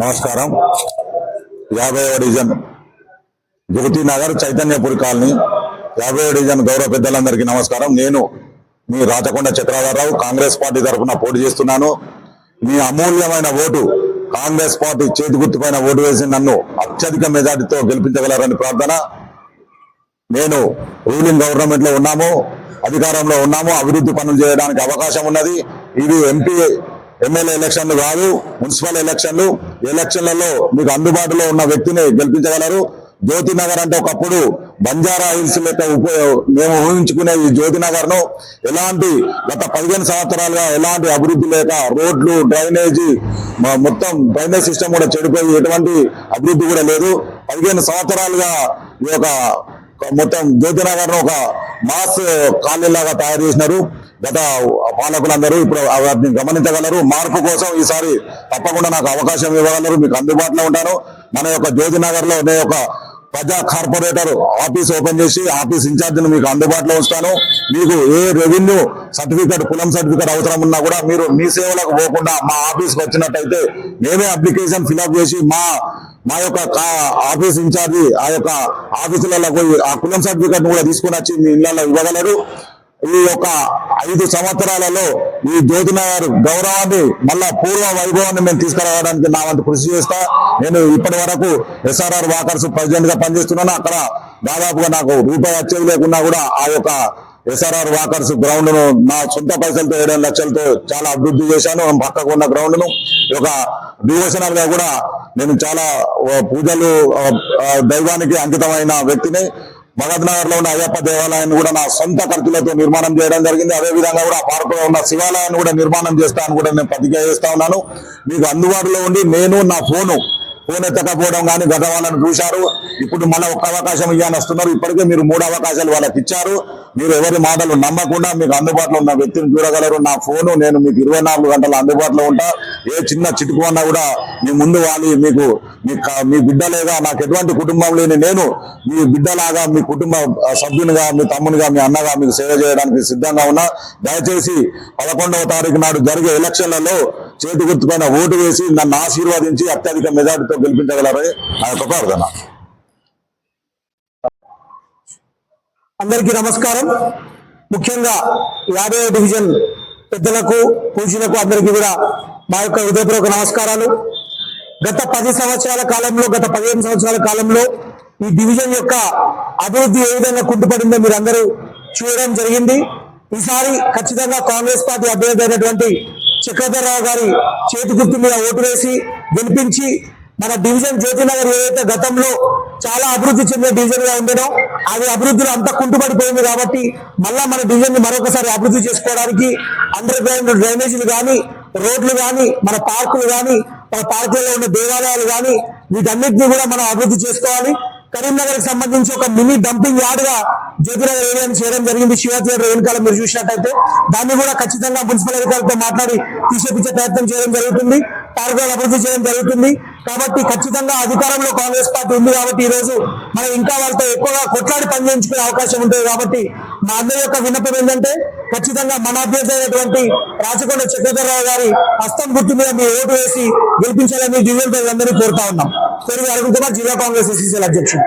నమస్కారం. యాభైవ division Jagathi Nagar Chaitanyapuri colony. యాభై డివిజన్ గౌరవ పెద్దలందరికీ నమస్కారం. నేను మీ రాచకొండ చక్రధరరావు కాంగ్రెస్ పార్టీ తరఫున పోటీ చేస్తున్నాను. మీ అమూల్యమైన ఓటు కాంగ్రెస్ పార్టీ చేతి గుర్తుపైన ఓటు వేసి నన్ను అత్యధిక మెజార్టీతో గెలిపించగలరని ప్రార్థన. నేను రూలింగ్ గవర్నమెంట్లో ఉన్నాము అధికారంలో ఉన్నాము అభివృద్ధి పనులు చేయడానికి అవకాశం ఉన్నది. ఇవి ఎంపీ ఎమ్మెల్యే ఎలక్షన్లు కాదు మున్సిపల్ ఎలక్షన్లు. ఎలక్షన్లలో మీకు అందుబాటులో ఉన్న వ్యక్తిని గెలిపించగలరు. జ్యోతి నగర్ అంటే ఒకప్పుడు బంజారా హిల్స్ లెక్క మేము ఊహించుకునే ఈ జ్యోతి నగర్ను ఎలాంటి గత పదిహేను సంవత్సరాలుగా ఎలాంటి అభివృద్ధి లేక రోడ్లు డ్రైనేజీ మొత్తం డ్రైనేజ్ సిస్టమ్ కూడా చెడిపోయి ఎటువంటి అభివృద్ధి కూడా లేదు. పదిహేను సంవత్సరాలుగా ఈ యొక్క మొత్తం జ్యోతినగర్ ఒక మాస్ కాలనీలాగా తయారు చేసినారు. గత పాలకులందరూ ఇప్పుడు వాటిని గమనించగలరు. మార్పు కోసం ఈసారి తప్పకుండా నాకు అవకాశం ఇవ్వగలరు. మీకు అందుబాటులో ఉంటాను. మన యొక్క జ్యోతినగర్లో నేను ఒక ప్రజా కార్పొరేటర్ ఆఫీస్ ఓపెన్ చేసి ఆఫీస్ ఇన్ఛార్జిని మీకు అందుబాటులో ఉంచుతాను. మీకు ఏ రెవెన్యూ సర్టిఫికేట్ కులం సర్టిఫికేట్ అవసరం ఉన్నా కూడా మీరు మీ సేవలకు పోకుండా మా ఆఫీస్కి వచ్చినట్టయితే మేమే అప్లికేషన్ ఫిల్అప్ చేసి మా మా యొక్క కా- ఆఫీస్ ఇన్ఛార్జి ఆ యొక్క ఆఫీసులలో ఆ కులం సర్టిఫికేట్ కూడా తీసుకుని వచ్చి మీ ఇళ్ళలో ఇవ్వగలరు. ఈ యొక్క ఐదు సంవత్సరాలలో ఈ జ్యోతినగర్ గౌరవాన్ని మళ్ళా పూర్వ వైభవాన్ని మేము తీసుకురావడానికి నా వంతు కృషి చేస్తా. నేను ఇప్పటి వరకు ఎస్ఆర్ఆర్ వాకర్స్ ప్రెసిడెంట్గా పనిచేస్తున్నాను. అక్కడ దాదాపుగా నాకు రూపాయి వచ్చేది లేకున్నా కూడా ఆ యొక్క ఎస్ఆర్ఆర్ వాకర్స్ గ్రౌండ్ను నా సొంత పైసలతో ఏడు లక్షలతో చాలా అభివృద్ధి చేశాను. పక్కకు ఉన్న గ్రౌండ్ను ఈ యొక్క డివోషనల్గా కూడా నేను చాలా పూజలు దైవానికి అంకితమైన వ్యక్తిని. భగత్ నగర్లో ఉన్న అయ్యప్ప దేవాలయాన్ని కూడా నా సొంత ఖర్చులతో నిర్మాణం చేయడం జరిగింది. అదే విధంగా కూడా పార్క్లో ఉన్న శివాలయాన్ని కూడా నిర్మాణం చేస్తాను కూడా నేను ప్రతిజ్ఞ చేస్తా ఉన్నాను. మీకు అందుబాటులో ఉండి నేను నా ఫోను ఫోన్ కానీ గత వాళ్ళని చూశారు. ఇప్పుడు మళ్ళీ ఒక్క అవకాశం ఇవ్వని వస్తున్నారు. ఇప్పటికే మీరు మూడు అవకాశాలు వాళ్ళకి ఇచ్చారు. మీరు ఎవరి మాటలు నమ్మకుండా మీకు అందుబాటులో ఉన్న వ్యక్తిని చూడగలరు. నా ఫోను నేను మీకు ఇరవై నాలుగు గంటలు అందుబాటులో ఉంటా. ఏ చిన్న చిటుకు అన్నా కూడా మీ ముందు వాలి మీకు మీ మీ బిడ్డలేగా నాకు ఎటువంటి కుటుంబం లేని నేను మీ బిడ్డలాగా మీ కుటుంబ సభ్యునిగా మీ తమ్మునిగా మీ అన్నగా మీకు సేవ చేయడానికి సిద్ధంగా ఉన్నా. దయచేసి పదకొండవ తారీఖు నాడు జరిగే ఎలక్షన్లలో చేతి గుర్తుపైన ఓటు వేసి నన్ను ఆశీర్వదించి అత్యధిక మెజార్టీతో గెలిపించగలరని నా యొక్క ప్రార్థన. అందరికీ నమస్కారం. ముఖ్యంగా యాభై డివిజన్ పెద్దలకు పూజలకు అందరికీ కూడా మా యొక్క హృదయపూర్వక నమస్కారాలు. గత పది సంవత్సరాల కాలంలో గత పదిహేను సంవత్సరాల కాలంలో ఈ డివిజన్ యొక్క అభివృద్ధి ఏ విధంగా కుంటుపడిందో మీరు అందరూ చూడడం జరిగింది. ఈసారి ఖచ్చితంగా కాంగ్రెస్ పార్టీ అభ్యర్థి అయినటువంటి చక్రధరరావు గారి చేతి గుర్తు మీద ఓటు వేసి గెలిపించి మన డివిజన్ జ్యోతినగర్ ఏదైతే గతంలో చాలా అభివృద్ధి చెందిన డివిజన్గా ఉండడం అది అభివృద్ధిలో అంత కుంటుపడిపోయింది కాబట్టి మళ్ళా మన డివిజన్ని మరొకసారి అభివృద్ధి చేసుకోవడానికి అండర్ గ్రౌండ్ డ్రైనేజీలు కానీ రోడ్లు కానీ మన పార్కులు కానీ మన పార్కులలో ఉన్న దేవాలయాలు కానీ వీటన్నిటిని కూడా మనం అభివృద్ధి చేసుకోవాలి. కరీంనగర్ సంబంధించి ఒక మినీ డంపింగ్ యార్డ్గా జ్యోతినగర్ ఏరియాని చేయడం జరిగింది. శివ థియేటర్ వెనుకాల మీరు చూసినట్టయితే దాన్ని కూడా ఖచ్చితంగా మున్సిపల్ అధికారులతో మాట్లాడి తీసేపించే ప్రయత్నం చేయడం జరుగుతుంది. పార్కులను అభివృద్ధి చేయడం జరుగుతుంది. కాబట్టి ఖచ్చితంగా అధికారంలో కాంగ్రెస్ పార్టీ ఉంది కాబట్టి ఈ రోజు మనం ఇంకా వాళ్ళతో ఎక్కువగా కొట్లాడి పనిచేయించుకునే అవకాశం ఉంటుంది కాబట్టి మా అందరి యొక్క విన్నపం ఏంటంటే ఖచ్చితంగా మన అభ్యర్థి అయినటువంటి రాచకొండ చక్రధరరావు గారి హస్తం గుర్తు మీద మీ ఓటు వేసి గెలిపించాలని డివిజన్ ప్రజలందరినీ కోరుతా ఉన్నాం. పెరుగు అరుణ్ కుమార్ జిల్లా కాంగ్రెస్ ఎస్సీసీఎల్ అధ్యక్షుడు.